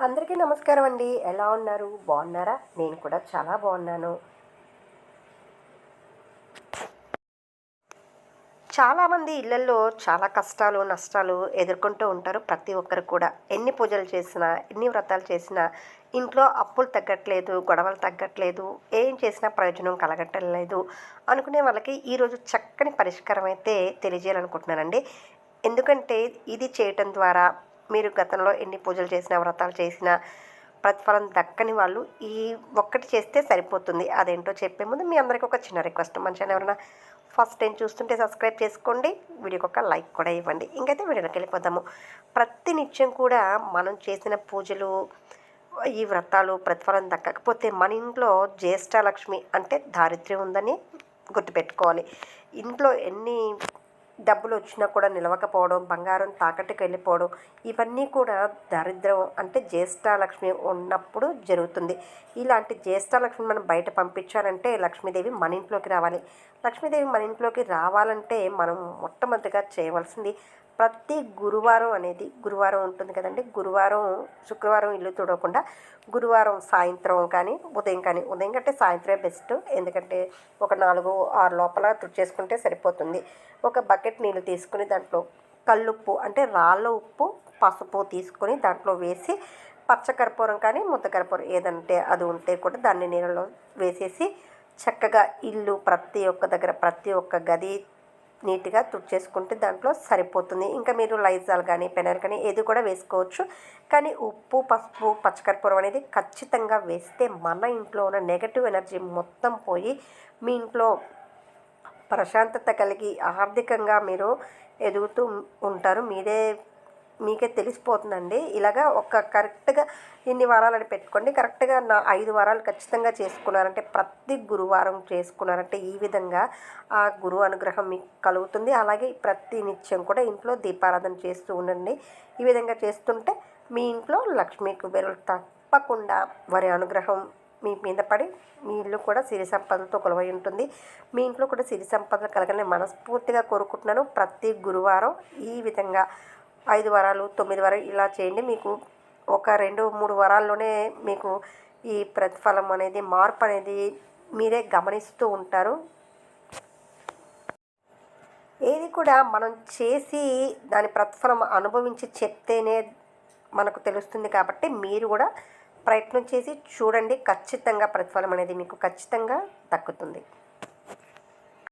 అందరికీ నమస్కారం అండి. ఎలా ఉన్నారు? బాగున్నారా? నేను కూడా చాలా బాగున్నాను. చాలామంది ఇళ్ళలో చాలా కష్టాలు నష్టాలు ఎదుర్కొంటూ ఉంటారు ప్రతి ఒక్కరు కూడా. ఎన్ని పూజలు చేసినా ఎన్ని వ్రతాలు చేసినా ఇంట్లో అప్పులు తగ్గట్లేదు గొడవలు తగ్గట్లేదు ఏం చేసినా ప్రయోజనం కలగట్లేదు అనుకునే వాళ్ళకి ఈరోజు చక్కని పరిష్కారం అయితే తెలియజేయాలనుకుంటున్నానండి. ఎందుకంటే ఇది చేయటం ద్వారా మీరు గతంలో ఎన్ని పూజలు చేసినా వ్రతాలు చేసినా ప్రతిఫలం దక్కని వాళ్ళు ఈ ఒక్కటి చేస్తే సరిపోతుంది. అదేంటో చెప్పే ముందు మీ అందరికీ ఒక చిన్న రిక్వెస్ట్. మంచిగా ఎవరైనా ఫస్ట్ టైం చూస్తుంటే సబ్స్క్రైబ్ చేసుకోండి. వీడియోకి ఒక లైక్ కూడా ఇవ్వండి. ఇంకైతే వీడియోకి వెళ్ళిపోతాము ప్రతి నిత్యం కూడా మనం చేసిన పూజలు ఈ వ్రతాలు ప్రతిఫలం దక్కకపోతే మన ఇంట్లో జ్యేష్ఠలక్ష్మి అంటే దారిద్ర్యం ఉందని గుర్తుపెట్టుకోవాలి. ఇంట్లో ఎన్ని డబ్బులు వచ్చినా కూడా నిలవకపోవడం బంగారం తాకట్టుకు వెళ్ళిపోవడం ఇవన్నీ కూడా దరిద్రం. అంటే జ్యేష్ఠలక్ష్మి ఉన్నప్పుడు జరుగుతుంది. ఇలాంటి జ్యేష్ఠలక్ష్మి మనం బయట పంపించాలంటే లక్ష్మీదేవి మన ఇంట్లోకి రావాలి. లక్ష్మీదేవి మన ఇంట్లోకి రావాలంటే మనం మొట్టమొదటిగా చేయవలసింది ప్రతి గురువారం అనేది గురువారం ఉంటుంది కదండి. గురువారం శుక్రవారం ఇల్లు చూడకుండా గురువారం సాయంత్రం కానీ ఉదయం కానీ ఉదయం కంటే సాయంత్రమే బెస్ట్. ఎందుకంటే ఒక నాలుగు ఆరు లోపల తుడిచేసుకుంటే సరిపోతుంది. ఒక బకెట్ నీళ్ళు తీసుకుని దాంట్లో కల్లుప్పు అంటే రాళ్ళ ఉప్పు పసుపు తీసుకొని దాంట్లో వేసి పచ్చకర్పూరం కానీ ముద్దకర్పూరం ఏదంటే అది ఉంటే కూడా దాన్ని నీళ్ళలో వేసేసి చక్కగా ఇల్లు ప్రతి ఒక్క దగ్గర ప్రతి ఒక్క గది నీట్గా తుడిచేసుకుంటే దాంట్లో సరిపోతుంది. ఇంకా మీరు లైజాల్ కానీ పెనర్ కానీ ఏది కూడా వేసుకోవచ్చు. కానీ ఉప్పు పసుపు పచ్చకర్పూరం అనేది ఖచ్చితంగా వేస్తే మన ఇంట్లో ఉన్న నెగటివ్ ఎనర్జీ మొత్తం పోయి మీ ఇంట్లో ప్రశాంతత కలిగి ఆర్థికంగా మీరు ఎదుగుతూ ఉంటారు. మీరే మీకే తెలిసిపోతుందండి. ఇలాగా ఒక కరెక్ట్గా ఇన్ని వారాలని పెట్టుకోండి. కరెక్ట్గా నా ఐదు వారాలు ఖచ్చితంగా చేసుకున్నారంటే ప్రతి గురువారం చేసుకున్నారంటే ఈ విధంగా ఆ గురు అనుగ్రహం మీకు కలుగుతుంది. అలాగే ప్రతి నిత్యం కూడా ఇంట్లో దీపారాధన చేస్తూ ఉండండి. ఈ విధంగా చేస్తుంటే మీ ఇంట్లో లక్ష్మీ కుబేరులు తప్పకుండా వారి అనుగ్రహం మీ మీద పడి మీ ఇల్లు కూడా సిరి సంపదలతో కొలవై ఉంటుంది. మీ ఇంట్లో కూడా సిరి సంపదలు కలగని మనస్ఫూర్తిగా కోరుకుంటున్నాను. ప్రతి గురువారం ఈ విధంగా ఐదు వారాలు తొమ్మిది వారాలు ఇలా చేయండి. మీకు ఒక రెండు మూడు వారాల్లోనే మీకు ఈ ప్రతిఫలం అనేది మార్పు అనేది మీరే గమనిస్తూ ఉంటారు. ఏది కూడా మనం చేసి దాని ప్రతిఫలం అనుభవించి చెప్తేనే మనకు తెలుస్తుంది కాబట్టి మీరు కూడా ప్రయత్నం చేసి చూడండి. ఖచ్చితంగా ప్రతిఫలం అనేది మీకు ఖచ్చితంగా దక్కుతుంది.